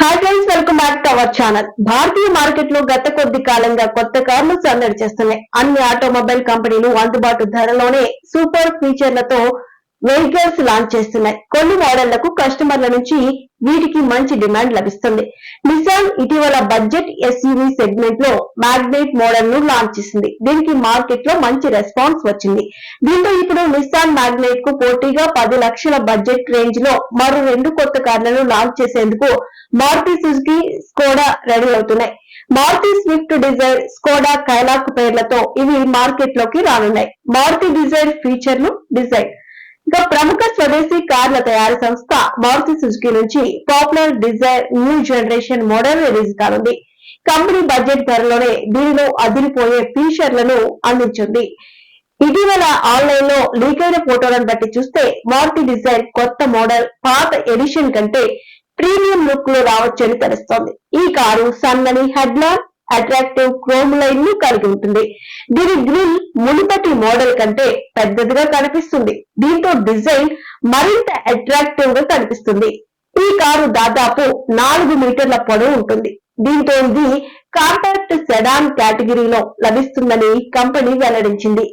Hi friends welcome back to our channel భారతీయ మార్కెట్లో గత కొద్ది కాలంగా కొత్త కార్లు సందడి చేస్తున్నాయి. అన్ని ఆటోమొబైల్ కంపెనీలు అందుబాటు ధరలోనే సూపర్ ఫీచర్లతో వెహికల్స్ లాంచ్ చేస్తున్నాయి. కొన్ని మోడళ్ళకు కస్టమర్ల నుంచి వీటికి మంచి డిమాండ్ లభిస్తుంది. నిసాన్ ఇటీవల బడ్జెట్ ఎస్యూవీ సెగ్మెంట్లో మ్యాగ్నెట్ మోడల్ను లాంచ్ చేసింది. దీనికి మార్కెట్లో మంచి రెస్పాన్స్ వచ్చింది. దీంతో ఇప్పుడు నిసాన్ మ్యాగ్నెట్కు పోటీగా పది లక్షల బడ్జెట్ రేంజ్లో మరో రెండు కొత్త కార్లను లాంచ్ చేసేందుకు మారుతి సుజుకి స్కోడా రెడీ అవుతున్నాయి. Maruti Swift Dzire Skoda Kylaq పేర్లతో ఇవి మార్కెట్లోకి రానున్నాయి. మారుతి డిజైర్ ఫీచర్లు డిజైర్. ఇక ప్రముఖ స్వదేశీ కార్ల తయారీ సంస్థ మారుతి సుజుకి నుంచి popular Dzire new generation model release కానుంది. కంపెనీ బడ్జెట్ ధరలోనే దీనిలో అదిరిపోయే ఫీచర్లను అందించింది. ఇటీవల ఆన్లైన్లో లీక్ అయిన ఫోటోలను బట్టి చూస్తే మారుతి డిజైర్ కొత్త మోడల్ పాత ఎడిషన్ కంటే ప్రీమియం లుక్లో రావచ్చని తెలుస్తోంది. ఈ కారు సన్నని హెడ్ అట్రాక్టివ్ క్రోమ్ లైన్ను కలిగి ఉంటుంది. దీని గ్రిల్ మునుపటి మోడల్ కంటే పెద్దదిగా కనిపిస్తుంది. దీంతో డిజైన్ మరింత అట్రాక్టివ్గా కనిపిస్తుంది. ఈ కారు దాదాపు నాలుగు మీటర్ల పొడవు ఉంటుంది. దీంతో ఇది కాంపాక్ట్ సెడాన్ కేటగిరీలో లభిస్తుందని కంపెనీ వెల్లడించింది.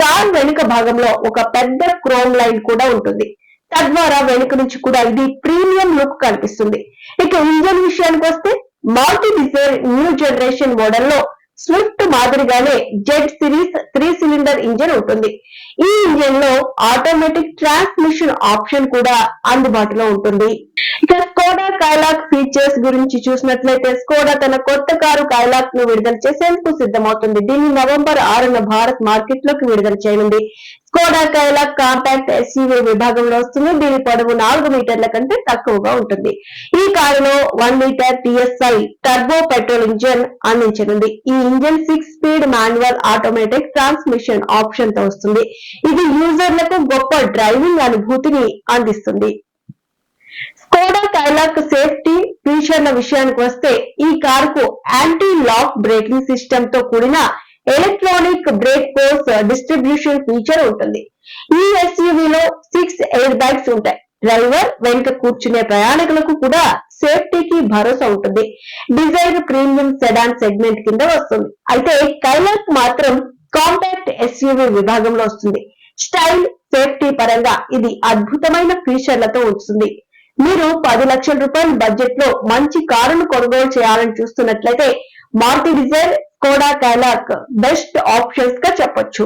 కార్ వెనుక భాగంలో ఒక పెద్ద క్రోమ్ లైన్ కూడా ఉంటుంది. తద్వారా వెనుక నుంచి కూడా ఇది ప్రీమియం లుక్ కనిపిస్తుంది. ఇక ఇంజన్ విషయానికి వస్తే మారుతి డిజైర్ న్యూ జనరేషన్ మోడల్లో స్విఫ్ట్ మాదిరిగానే Z series three cylinder engine ఉంటుంది. ఈ ఇంజన్లో ఆటోమేటిక్ ట్రాన్స్మిషన్ ఆప్షన్ కూడా అందుబాటులో ఉంటుంది. ఇక స్కోడా కైలాక్ ఫీచర్స్ గురించి చూసినట్లయితే స్కోడా తన కొత్త కారు కైలాక్ను విడుదల చేసేందుకు సిద్ధమవుతుంది. దీన్ని నవంబర్ ఆరున భారత్ మార్కెట్లోకి విడుదల చేయనుంది. స్కోడా కైలాక్ కాంపాక్ట్ ఎస్యూవీ విభాగంలో వస్తుంది. దీని పొడవు నాలుగు మీటర్ల కంటే తక్కువగా ఉంటుంది. ఈ కారులో one metre TSI turbo petrol engine అందించనుంది. ఈ engine six speed manual automatic transmission ఆప్షన్తో వస్తుంది. ఇది యూజర్లకు గొప్ప డ్రైవింగ్ అనుభూతిని అందిస్తుంది. స్కోడా కైలాక్ సేఫ్టీ ఫీచర్ల విషయానికి వస్తే ఈ కారుకు యాంటీ లాక్ బ్రేకింగ్ సిస్టమ్తో కూడిన electronic brake force distribution feature ఉంటుంది. ఈ ఎస్యూవీలో సిక్స్ ఎయిర్ బ్యాగ్స్ ఉంటాయి. డ్రైవర్ వెనుక కూర్చునే ప్రయాణికులకు కూడా సేఫ్టీకి భరోసా ఉంటుంది. డిజైర్ ప్రీమియం సెడాన్ సెగ్మెంట్ కింద వస్తుంది. అయితే కైలాక్ మాత్రం కాంపాక్ట్ ఎస్యూవీ విభాగంలో వస్తుంది. స్టైల్ సేఫ్టీ పరంగా ఇది అద్భుతమైన ఫీచర్లతో వస్తుంది. మీరు పది లక్షల రూపాయల బడ్జెట్లో మంచి కారును కొనుగోలు చేయాలని చూస్తున్నట్లయితే Maruti Dzire Skoda Kylaq best ఆప్షన్స్గా చెప్పొచ్చు